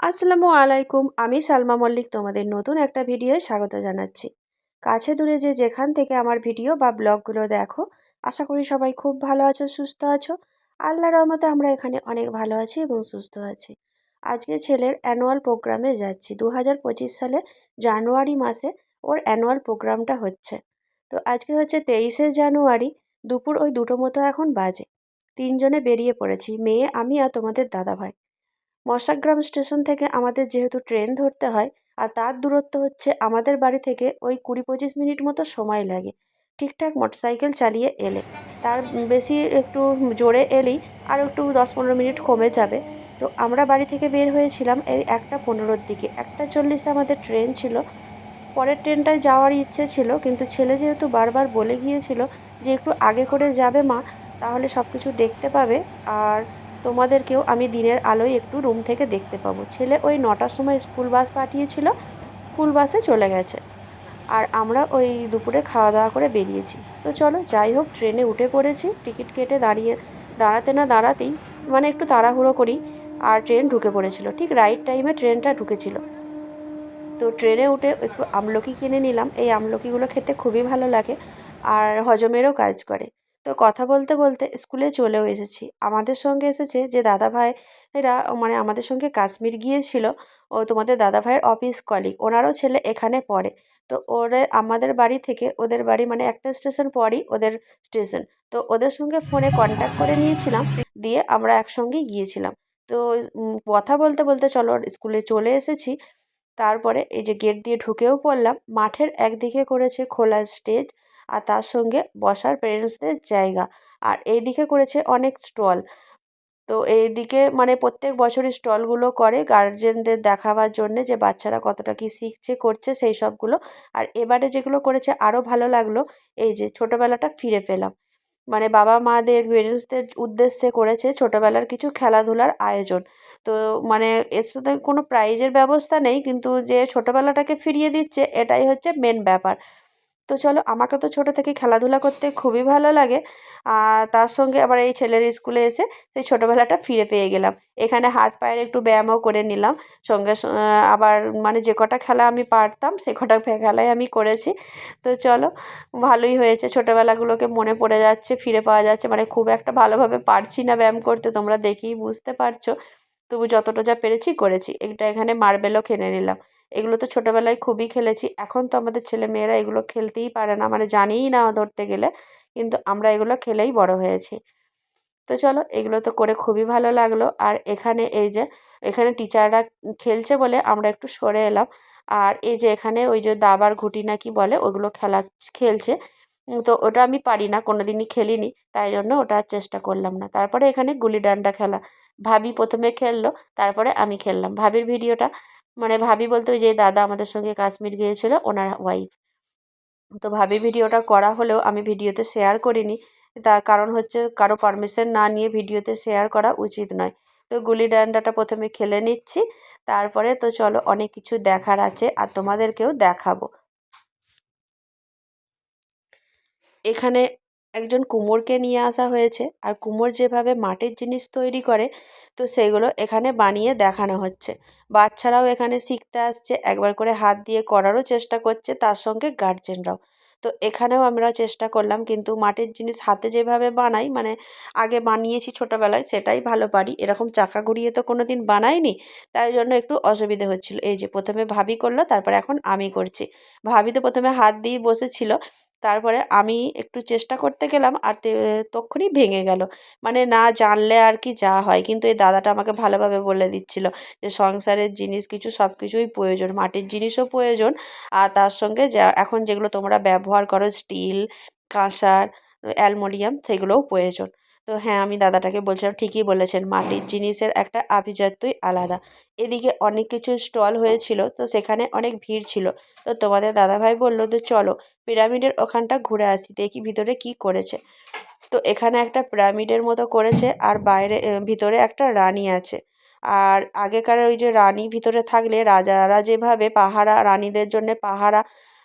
আসসালামু আলাইকুম, আমি সালমা মল্লিক তোমাদের নতুন একটা ভিডিওয় স্বাগত জানাচ্ছি। কাছে দূরে যে যেখান থেকে আমার ভিডিও বা ব্লগগুলো দেখো, আশা করি সবাই খুব ভালো আছো, সুস্থ আছো। আল্লাহ রহমতে আমরা এখানে অনেক ভালো আছি এবং সুস্থ আছি। আজকে ছেলের অ্যানুয়াল প্রোগ্রামে যাচ্ছি। দু হাজার পঁচিশ সালে জানুয়ারি মাসে ওর অ্যানুয়াল প্রোগ্রামটা হচ্ছে। তো আজকে হচ্ছে তেইশে জানুয়ারি, দুপুর ওই দুটো মতো এখন বাজে। তিনজনে বেরিয়ে পড়েছি, মেয়ে, আমি আর তোমাদের দাদাভাই। মশাগ্রাম স্টেশন থেকে আমাদের যেহেতু ট্রেন ধরতে হয় আর তার দূরত্ব হচ্ছে আমাদের বাড়ি থেকে ওই কুড়ি পঁচিশ মিনিট মতো সময় লাগে। ঠিকঠাক মোটরসাইকেল চালিয়ে এলে। তার বেশি একটু জোরে এলেই আর একটু দশ পনেরো মিনিট কমে যাবে। তো আমরা বাড়ি থেকে বের হয়েছিলাম এই একটা পনেরোর দিকে। একটা চল্লিশে আমাদের ট্রেন ছিল। পরের ট্রেনটায় যাওয়ার ইচ্ছে ছিল কিন্তু ছেলে যেহেতু বারবার বলে গিয়েছিল যে একটু আগে করে যাবে মা, তাহলে সব কিছু দেখতে পাবে। আর তোমাদেরকেও আমি দিনের আলোয় একটু রুম থেকে দেখতে পাবো। ছেলে ওই নটার সময় স্কুল বাস পাঠিয়েছিল, স্কুল বাসে চলে গেছে। আর আমরা ওই দুপুরে খাওয়া দাওয়া করে বেরিয়েছি। তো চলো, যাই হোক, ট্রেনে উঠে পড়েছি। টিকিট কেটে দাঁড়িয়ে, দাঁড়াতে না দাঁড়াতেই মানে একটু তাড়াহুড়ো করি, আর ট্রেন ঢুকে পড়েছিল। ঠিক রাইট টাইমে ট্রেনটা ঢুকেছিল। তো ট্রেনে উঠে একটু আমলকি কিনে নিলাম। এই আমলকিগুলো খেতে খুবই ভালো লাগে, আর হজমেরও কাজ করে। তো কথা বলতে বলতে স্কুলে চলেও এসেছি। আমাদের সঙ্গে এসেছে যে দাদা ভাই এরা মানে আমাদের সঙ্গে কাশ্মীর গিয়েছিল। ও তোমাদের দাদা ভাইয়ের অফিস কলিগ ওনারও ছেলে এখানে পড়ে। তো ওরে, আমাদের বাড়ি থেকে ওদের বাড়ি মানে একটা স্টেশন পরই ওদের স্টেশন তো ওদের সঙ্গে ফোনে কন্ট্যাক্ট করে নিয়েছিলাম, দিয়ে আমরা একসঙ্গেই গিয়েছিলাম। তো কথা বলতে বলতে চলো স্কুলে চলে এসেছি। তারপরে এই যে গেট দিয়ে ঢুকেও পড়লাম। মাঠের একদিকে করেছে খোলা স্টেজ আর তার সঙ্গে বসার পেরেন্টসদের জায়গা। আর এইদিকে করেছে অনেক স্টল তো এইদিকে মানে প্রত্যেক বছরই স্টলগুলো করে গার্জেনদের দেখাবার জন্যে যে বাচ্চারা কতটা কী শিখছে, করছে সেই সবগুলো। আর এবারে যেগুলো করেছে আরও ভালো লাগল, এই যে ছোটোবেলাটা ফিরে পেলাম। মানে বাবা মাদের পেরেন্টসদের উদ্দেশ্যে করেছে ছোটোবেলার কিছু খেলাধুলার আয়োজন। তো মানে এর সাথে কোনো প্রাইজের ব্যবস্থা নেই, কিন্তু যে ছোটোবেলাটাকে ফিরিয়ে দিচ্ছে, এটাই হচ্ছে মেন ব্যাপার। তো চলো আমাকে তো ছোটো থেকে খেলাধুলা করতে খুবই ভালো লাগে। আর তার সঙ্গে আবার এই ছেলের স্কুলে এসে সেই ছোটোবেলাটা ফিরে পেয়ে গেলাম। এখানে হাত পায়ের একটু ব্যায়ামও করে নিলাম। সঙ্গে আবার মানে যে কটা খেলা আমি পারতাম, সে কটা খেলাই আমি করেছি। তো চলো, ভালোই হয়েছে। ছোটোবেলাগুলোকে মনে পড়ে যাচ্ছে, ফিরে পাওয়া যাচ্ছে। মানে খুব একটা ভালোভাবে পারছি না ব্যায়াম করতে, তোমরা দেখেই বুঝতে পারছ। তবু যতটা যা পেরেছি করেছি। এটা এখানে মার্বেলও কিনে নিলাম। এগুলো তো ছোটোবেলায় খুবই খেলেছি। এখন তো আমাদের ছেলে মেয়েরা এগুলো খেলতেই পারে না মানে জানিই না ধরতে গেলে, কিন্তু আমরা এগুলো খেলেই বড় হয়েছি। তো চলো, এগুলো তো করে খুবই ভালো লাগল। আর এখানে এই যে, এখানে টিচাররা খেলছে বলে আমরা একটু সরে এলাম। আর এই যে এখানে ওই যে দাবার ঘুটি না কি বলে, ওগুলো খেলা, খেলছে। তো ওটা আমি পারি না কোনো দিনই খেলিনি, তাই জন্য ওটা চেষ্টা করলাম না। তারপরে এখানে গুলি ডান্ডা খেলা। ভাবি প্রথমে খেললো, তারপরে আমি খেললাম। ভাবির ভিডিওটা মানে ভাবি বলতে ওই যে, দাদা আমাদের সঙ্গে কাশ্মীর গিয়েছিল, ওনার ওয়াইফ তো ভাবি ভিডিওটা করা হলেও আমি ভিডিওতে শেয়ার করিনি। তার কারণ হচ্ছে কারও পারমিশন না নিয়ে ভিডিওতে শেয়ার করা উচিত নয়। তো গুলি ডান্ডাটা প্রথমে খেলে নিচ্ছি, তারপরে তো চলো অনেক কিছু দেখার আছে আর তোমাদেরকেও দেখাবো। এখানে একজন কুমোরকে নিয়ে আসা হয়েছে। আর কুমোর যেভাবে মাটির জিনিস তৈরি করে, তো সেগুলো এখানে বানিয়ে দেখানো হচ্ছে। বাচ্চারাও এখানে শিখতে আসছে, একবার করে হাত দিয়ে করারও চেষ্টা করছে, তার সঙ্গে গার্জেনরাও। তো এখানেও আমরা চেষ্টা করলাম, কিন্তু মাটির জিনিস হাতে যেভাবে বানাই মানে আগে বানিয়েছি ছোটোবেলায়, সেটাই ভালো পারি। এরকম চাকা ঘুরিয়ে তো কোনো দিন বানাইনি, তাই জন্য একটু অসুবিধে হচ্ছিল। এই যে, প্রথমে ভাবি করল, তারপর এখন আমি করছি। ভাবি তো প্রথমে হাত দিয়ে বসেছিল তারপরে আমি একটু চেষ্টা করতে গেলাম আর তক্ষুনি ভেঙে গেল। মানে না জানলে আর কি যা হয়। কিন্তু এই দাদাটা আমাকে ভালোভাবে বলে দিচ্ছিল যে, সংসারের জিনিস কিছু সব কিছুই প্রয়োজন, মাটির জিনিসও প্রয়োজন। আর তার সঙ্গে যা, এখন যেগুলো তোমরা ব্যবহার করো, স্টিল, কাঁসার, অ্যালমোনিয়াম, সেগুলোও প্রয়োজন। তো হ্যাঁ আমি দাদাটাকে বলছিলাম, ঠিকই বলেছেন, মাটির জিনিসের একটা আভিজাত্যই আলাদা। এদিকে অনেক কিছু স্টল হয়েছিল, তো সেখানে অনেক ভিড় ছিল। তো তোমাদের দাদাভাই বলল যে, চলো, পিরামিডের ওখানটা ঘুরে আসি, দেখি ভিতরে কি করেছে। তো এখানে একটা পিরামিডের মতো করেছে, আর বাইরে ভিতরে একটা রানী আছে। আর আগেকার ওই যে রানী ভিতরে থাকলে, রাজারা যেভাবে পাহারা, রানীদের জন্যে পাহারা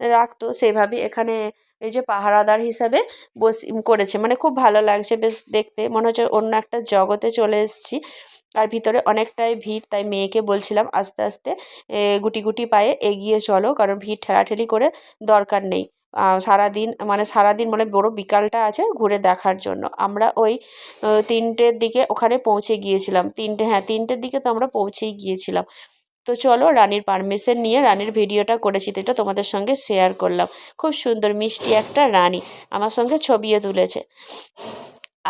রাখতো, সেভাবেই এখানে এই যে পাহারাদার হিসাবে বস করেছে। মানে খুব ভালো লাগছে বেশ দেখতে। মনে হচ্ছে অন্য একটা জগতে চলে এসেছি। আর ভিতরে অনেকটাই ভিড়, তাই মেয়েকে বলছিলাম আস্তে আস্তে গুটি গুটি পায়ে এগিয়ে চলো, কারণ ভিড় ঠেলাঠেলি করে দরকার নেই। সারাদিন মানে সারাদিন মানে বড় বিকালটা আছে ঘুরে দেখার জন্য। আমরা ওই তিনটের দিকে ওখানে পৌঁছে গিয়েছিলাম। তিনটে হ্যাঁ তিনটের দিকে তো আমরা পৌঁছেই গিয়েছিলাম। তো চলো রানীর পারমিশন নিয়ে রানীর ভিডিওটা করেছি, তো এটা তোমাদের সঙ্গে শেয়ার করলাম। খুব সুন্দর, মিষ্টি একটা রানী আমার সঙ্গে ছবিও তুলেছে।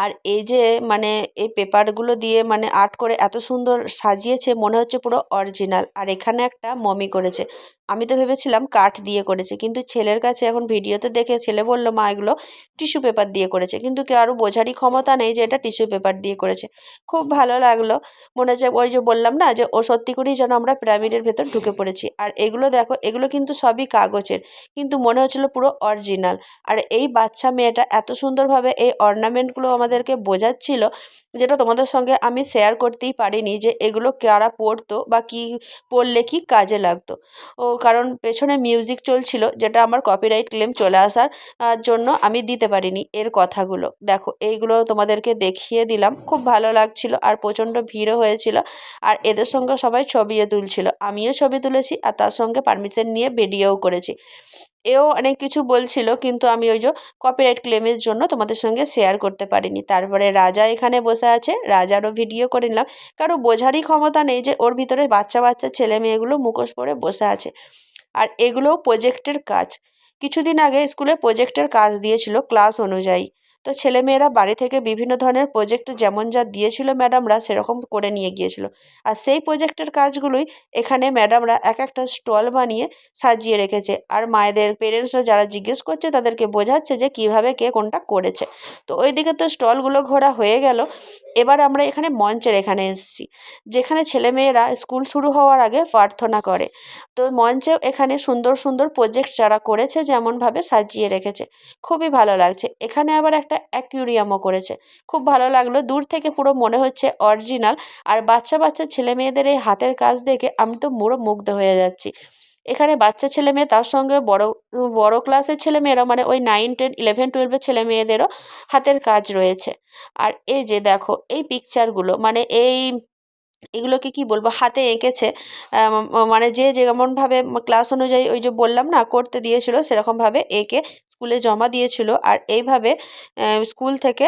আর এই যে মানে এই পেপারগুলো দিয়ে মানে আর্ট করে এত সুন্দর সাজিয়েছে, মনে হচ্ছে পুরো অরিজিনাল আর এখানে একটা মমি করেছে। আমি তো ভেবেছিলাম কাঠ দিয়ে করেছে, কিন্তু ছেলের কাছে এখন ভিডিওতে দেখে ছেলে বলল, মা, এগুলো টিস্যু পেপার দিয়ে করেছে। কিন্তু আরও বোঝারই ক্ষমতা নেই যে এটা টিস্যু পেপার দিয়ে করেছে। খুব ভালো লাগল। মনে হচ্ছে ওই যে বললাম না যে ও সত্যি করেই যেন আমরা পিরামিডের ভেতর ঢুকে পড়েছি। আর এগুলো দেখো, এগুলো কিন্তু সবই কাগজের, কিন্তু মনে হচ্ছিল পুরো অরিজিনাল। আর এই বাচ্চা মেয়েটা এত সুন্দরভাবে এই অর্নামেন্টগুলো আমাদেরকে বোঝাচ্ছিল, যেটা তোমাদের সঙ্গে আমি শেয়ার করতেই পারিনি যে এগুলো কারা পড়তো বা কি পড়লে কি কাজে লাগতো। ও কারণ পেছনে মিউজিক চলছিল, যেটা আমার কপিরাইট ক্লেম চলে আসার জন্য আমি দিতে পারিনি এর কথাগুলো। দেখো, এইগুলো তোমাদেরকে দেখিয়ে দিলাম। খুব ভালো লাগছিল আর প্রচণ্ড ভিড়ও হয়েছিল। আর এদের সঙ্গে সবাই ছবিও তুলছিল। আমিও ছবি তুলেছি আর তার সঙ্গে পারমিশন নিয়ে ভিডিওও করেছি। এও অনেক কিছু বলছিল, কিন্তু আমি ওই যে কপিরাইট ক্লেমের জন্য তোমাদের সঙ্গে শেয়ার করতে পারিনি। তারপরে রাজা এখানে বসে আছে, রাজারও ভিডিও করে নিলাম। কারও বোঝারই ক্ষমতা নেই যে ওর ভিতরে বাচ্চা বাচ্চা ছেলে মেয়েগুলো মুখোশ পরে বসে আছে। আর এগুলো প্রজেক্টের কাজ। কিছুদিন আগে স্কুলে প্রজেক্টের কাজ দিয়েছিল ক্লাস অনুযায়ী। তো ছেলেমেয়েরা বাড়ি থেকে বিভিন্ন ধরনের প্রজেক্ট যেমন যা দিয়েছিল ম্যাডামরা সেরকম করে নিয়ে গিয়েছিল। আর সেই প্রজেক্টের কাজগুলোই এখানে ম্যাডামরা এক একটা স্টল বানিয়ে সাজিয়ে রেখেছে। আর মায়েদের পেরেন্টসরা যারা জিজ্ঞেস করছে তাদেরকে বোঝাচ্ছে যে কীভাবে কে কোনটা করেছে। তো ওইদিকে তো স্টলগুলো ঘোরা হয়ে গেল। এবার আমরা এখানে মঞ্চের এখানে এসেছি, যেখানে ছেলেমেয়েরা স্কুল শুরু হওয়ার আগে প্রার্থনা করে। তো মঞ্চেও এখানে সুন্দর সুন্দর প্রজেক্ট যারা করেছে যেমনভাবে সাজিয়ে রেখেছে, খুবই ভালো লাগছে। এখানে আবার একটা অ্যাকুরিয়ামও করেছে, খুব ভালো লাগল। দূর থেকে পুরো মনে হচ্ছে অরিজিনাল আর বাচ্চা বাচ্চা ছেলে মেয়েদের এই হাতের কাজ দেখে আমি তো পুরো মুগ্ধ হয়ে যাচ্ছি। এখানে বাচ্চা ছেলে মেয়ে, তার সঙ্গে বড় বড় ক্লাসের ছেলে মেয়েরা মানে ওই নাইন টেন ইলেভেন টুয়েলভের ছেলে মেয়েদেরও হাতের কাজ রয়েছে। আর এই যে দেখো, এই পিকচারগুলো মানে এই এগুলোকে কি বলব, হাতে এঁকেছে মানে যে যেমনভাবে ক্লাস অনুযায়ী ওই যে বললাম না, করতে দিয়েছিল, সেরকমভাবে এঁকে স্কুলে জমা দিয়েছিল আর এইভাবে স্কুল থেকে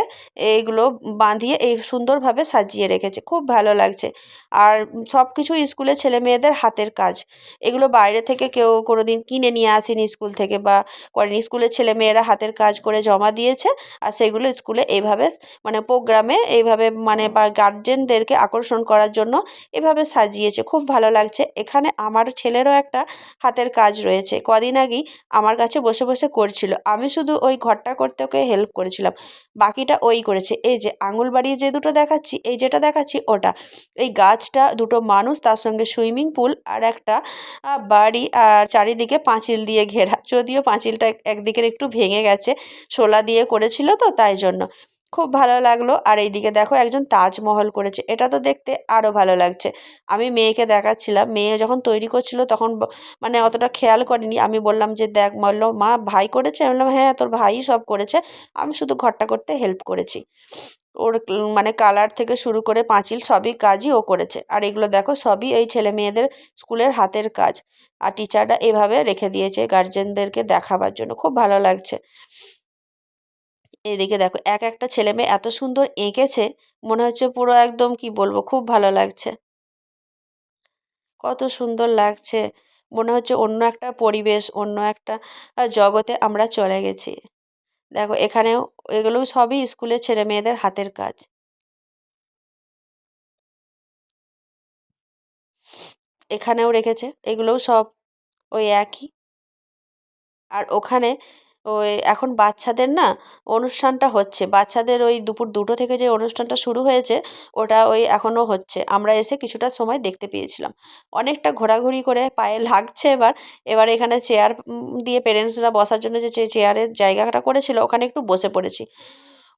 এইগুলো বাঁধিয়ে এই সুন্দরভাবে সাজিয়ে রেখেছে। খুব ভালো লাগছে। আর সব কিছু স্কুলের ছেলে মেয়েদের হাতের কাজ। এগুলো বাইরে থেকে কেউ কোনো দিন কিনে নিয়ে আসেনি স্কুল থেকে বা করেনি। স্কুলের ছেলে মেয়েরা হাতের কাজ করে জমা দিয়েছে আর সেগুলো স্কুলে এইভাবে মানে প্রোগ্রামে এইভাবে মানে বা গার্জেনদেরকে আকর্ষণ করার জন্য এভাবে সাজিয়েছে। খুব ভালো লাগছে। এখানে আমার ছেলেরও একটা হাতের কাজ রয়েছে। কদিন আগেই আমার কাছে বসে বসে করছিল। আমি শুধু ওই ঘরটা করতে ওকে হেল্প করেছিলাম। বাকিটা ওই করেছে। এই যে আঙুল বাড়িয়ে যে দুটো দেখাচ্ছি, এই যেটা দেখাচ্ছি ওটা। এই গাছটা, দুটো মানুষ, তার সঙ্গে সুইমিং পুল আর একটা বাড়ি আর চারিদিকে পাঁচিল দিয়ে ঘেরা। যদিও পাঁচিলটা একদিকের একটু ভেঙে গেছে, শোলা দিয়ে করেছিল তো তাই জন্য। খুব ভালো লাগল। আর এইদিকে দেখো একজন তাজমহল করেছে। এটা তো দেখতে আরও ভালো লাগছে। আমি মেয়েকে দেখাচ্ছিলাম। মেয়ে যখন তৈরি করছিল তখন মানে অতটা খেয়াল করিনি। আমি বললাম যে, দেখ বলল, মা ভাই করেছে? আমি বললাম হ্যাঁ তোর ভাই সব করেছে। আমি শুধু ঘরটা করতে হেল্প করেছি। ওর মানে কালার থেকে শুরু করে পাঁচিল সবই কাজই ও করেছে। আর এগুলো দেখো সবই এই ছেলে মেয়েদের স্কুলের হাতের কাজ। আর টিচাররা এভাবে রেখে দিয়েছে গার্জেনদেরকে দেখাবার জন্য। খুব ভালো লাগছে। এদিকে দেখো, এক একটা ছেলে মেয়ে এত সুন্দর এঁকেছে, মনে হচ্ছে পুরো একদম কি বলব, খুব ভালো লাগছে। কত সুন্দর লাগছে, মনে হচ্ছে অন্য একটা পরিবেশ, অন্য একটা জগতে আমরা চলে গেছি। দেখো, এখানেও এগুলোও সবই স্কুলের ছেলে মেয়েদের হাতের কাজ। এখানেও রেখেছে, এগুলোও সব ওই একই। আর ওখানে ওই এখন বাচ্চাদের না অনুষ্ঠানটা হচ্ছে। বাচ্চাদের ওই দুপুর দুটো থেকে যে অনুষ্ঠানটা শুরু হয়েছে, ওটা ওই এখনও হচ্ছে। আমরা এসে কিছুটা সময় দেখতে পেয়েছিলাম। অনেকটা ঘোরাঘুরি করে পায়ে লাগছে এবার। এবার এখানে চেয়ার দিয়ে পেরেন্টসরা বসার জন্য যে চেয়ারের জায়গাটা করেছিল, ওখানে একটু বসে পড়েছি।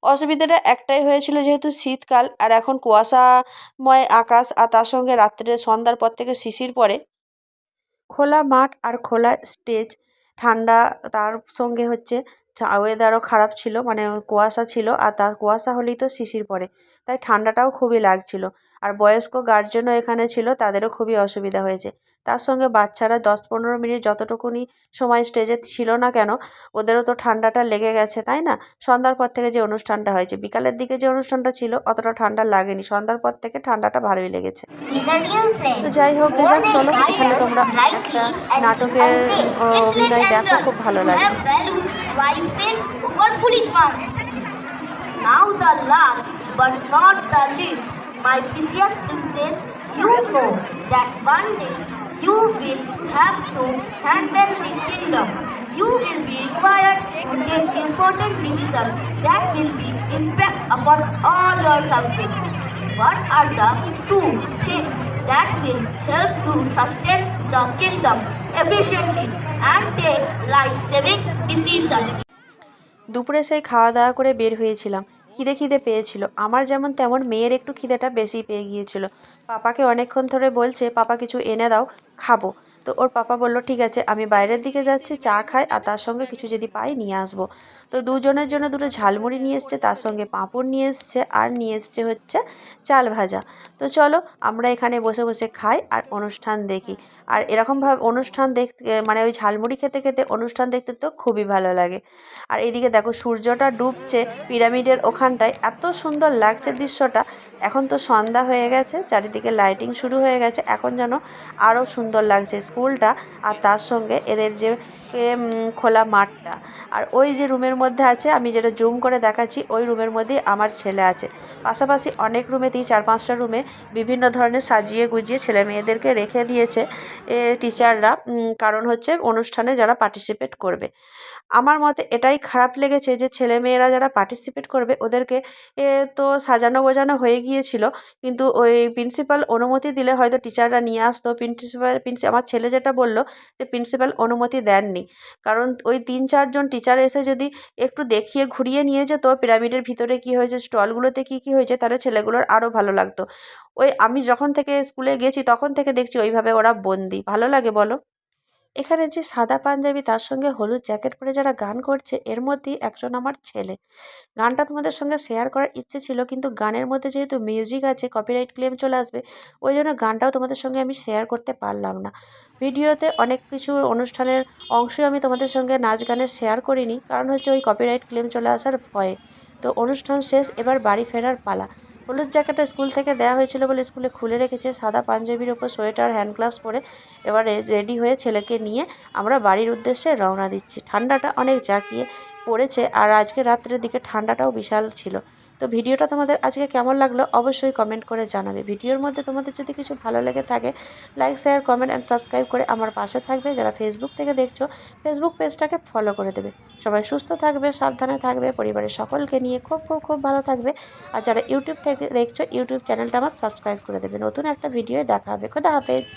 অসুবিধাটা একটাই হয়েছিল যেহেতু শীতকাল আর এখন কুয়াশাময় আকাশ আর তার সঙ্গে রাত্রে সন্ধ্যার পর থেকে শিশির পরে খোলা মাঠ আর খোলা স্টেজ ঠান্ডা তার সঙ্গে হচ্ছে ওয়েদারও খারাপ ছিল মানে কুয়াশা ছিল, আর তার কুয়াশা হলেই তো শিশির পড়ে। তাই ঠান্ডাটাও খুবই লাগছিল আর বয়স্ক গার্জেনও এখানে ছিল তাদেরও খুবই অসুবিধা হয়েছে তার সঙ্গে বাচ্চারা দশ পনেরো মিনিট যতটুকুনি সময় স্টেজে ছিল না কেন ওদেরও তো ঠান্ডাটা লেগে গেছে তাই না সন্ধ্যার পর থেকে যে অনুষ্ঠানটা হয়েছে বিকালের দিকে যে অনুষ্ঠানটা ছিল অতটা ঠান্ডা লাগেনি সন্ধ্যার পর থেকে ঠান্ডাটা ভালোই লেগেছে তো যাই হোক যাক চলো এখানে তোমরা একটা নাটকের অভিনয় দেখো খুব ভালো লাগে. Now the last but not the least, my precious princess, you know that one day you will have to handle this kingdom. You will be required to take important decisions that will be impact upon all your subjects. What are the two things that will help to sustain the kingdom efficiently and take life-saving decisions? দুপুরে সেই খাওয়া দাওয়া করে বের হয়েছিলাম খিদে খিদে পেয়েছিল। আমার যেমন তেমন মেয়ের একটু খিদেটা বেশি পেয়ে গিয়েছিল। পাপাকে অনেকক্ষণ ধরে বলছে, পাপা কিছু এনে দাও, খাব। তো ওর পাপা বলল, ঠিক আছে, আমি বাইরের দিকে যাচ্ছি, চা খাই, আর তার সঙ্গে কিছু যদি পাই নিয়ে আসব। তো দুজনের জন্য দুটো ঝালমুড়ি নিয়ে এসছে, তার সঙ্গে পাঁপড় নিয়ে এসছে আর নিয়ে এসছে হচ্ছে চাল ভাজা। তো চলো আমরা এখানে বসে বসে খাই আর অনুষ্ঠান দেখি। আর এরকমভাবে অনুষ্ঠান দেখতে মানে ওই ঝালমুড়ি খেতে খেতে অনুষ্ঠান দেখতে তো খুবই ভালো লাগে। আর এদিকে দেখো সূর্যটা ডুবছে পিরামিডের ওখানটায়, এত সুন্দর লাগছে দৃশ্যটা। এখন তো সন্ধ্যা হয়ে গেছে, চারিদিকে লাইটিং শুরু হয়ে গেছে, এখন যেন আরও সুন্দর লাগছে স্কুলটা আর তার সঙ্গে এদের যে খোলা মাঠটা। আর ওই যে রুমের মধ্যে আছে, আমি যেটা জুম করে দেখাচ্ছি, ওই রুমের মধ্যেই আমার ছেলে আছে। পাশাপাশি অনেক রুমেতেই চার পাঁচটা রুমে বিভিন্ন ধরনের সাজিয়ে গুজিয়ে ছেলে মেয়েদেরকে রেখে দিয়েছে টিচাররা কারণ হচ্ছে অনুষ্ঠানে যারা পার্টিসিপেট করবে। আমার মতে এটাই খারাপ লেগেছে যে ছেলে মেয়েরা যারা পার্টিসিপেট করবে, ওদেরকে তো সাজানো গোজানো হয়ে গিয়েছিল, কিন্তু ওই প্রিন্সিপাল অনুমতি দিলে হয়তো টিচাররা নিয়ে আসতো। প্রিন্সিপাল প্রিন্সি আমার ছেলে যেটা বলল যে প্রিন্সিপাল অনুমতি দেননি। কারণ ওই তিন চারজন টিচার এসে যদি একটু দেখিয়ে ঘুরিয়ে নিয়ে যেত পিরামিডের ভিতরে কি হয়েছে স্টলগুলোতে কি কি হয়েছে, তাহলে ছেলেগুলোর আরও ভালো লাগতো। ওই আমি যখন থেকে স্কুলে গেছি, তখন থেকে দেখছি ওইভাবে ওরা বন্দি। ভালো লাগে বলো? এখানে যে সাদা পাঞ্জাবি, তার সঙ্গে হলুদ জ্যাকেট পরে যারা গান করছে, এর মধ্যেই একজন আমার ছেলে। গানটা তোমাদের সঙ্গে শেয়ার করার ইচ্ছে ছিল, কিন্তু গানের মধ্যে যেহেতু মিউজিক আছে কপিরাইট ক্লেম চলে আসবে, ওই জন্য গানটাও তোমাদের সঙ্গে আমি শেয়ার করতে পারলাম না। ভিডিওতে অনেক কিছু অনুষ্ঠানের অংশই আমি তোমাদের সঙ্গে নাচ গানের শেয়ার করিনি, কারণ হচ্ছে ওই কপিরাইট ক্লেম চলে আসার ভয়ে। তো অনুষ্ঠান শেষ, এবার বাড়ি ফেরার পালা। হলুদ জ্যাকেটটা স্কুল থেকে দেওয়া হয়েছিল বলে স্কুলে খুলে রেখেছে, সাদা পাঞ্জাবির ওপর সোয়েটার, হ্যান্ড গ্লাভস পরে এবারে রেডি হয়ে ছেলেকে নিয়ে আমরা বাড়ির উদ্দেশ্যে রওনা দিচ্ছি। ঠান্ডাটা অনেক জাঁকিয়ে পড়েছে আর আজকে রাত্রের দিকে ঠান্ডাটাও বিশাল ছিল। তো ভিডিওটা তোমাদের আজকে কেমন লাগল অবশ্যই কমেন্ট করে জানাবে। ভিডিওর মধ্যে তোমাদের যদি কিছু ভালো লেগে থাকে like share comment and subscribe করে আমার পাশে থাকবে। যারা ফেসবুক থেকে দেখছ ফেসবুক পেজটাকে ফলো করে দেবে। সবাই সুস্থ থাকবে, সাবধানে থাকবে, পরিবারের সকলকে নিয়ে খুব খুব খুব ভালো থাকবে। আর যারা ইউটিউব থেকে দেখছ ইউটিউব চ্যানেলটা আমার সাবস্ক্রাইব করে দেবে। নতুন একটা ভিডিও দেখা হবে। খোদা হাফেজ।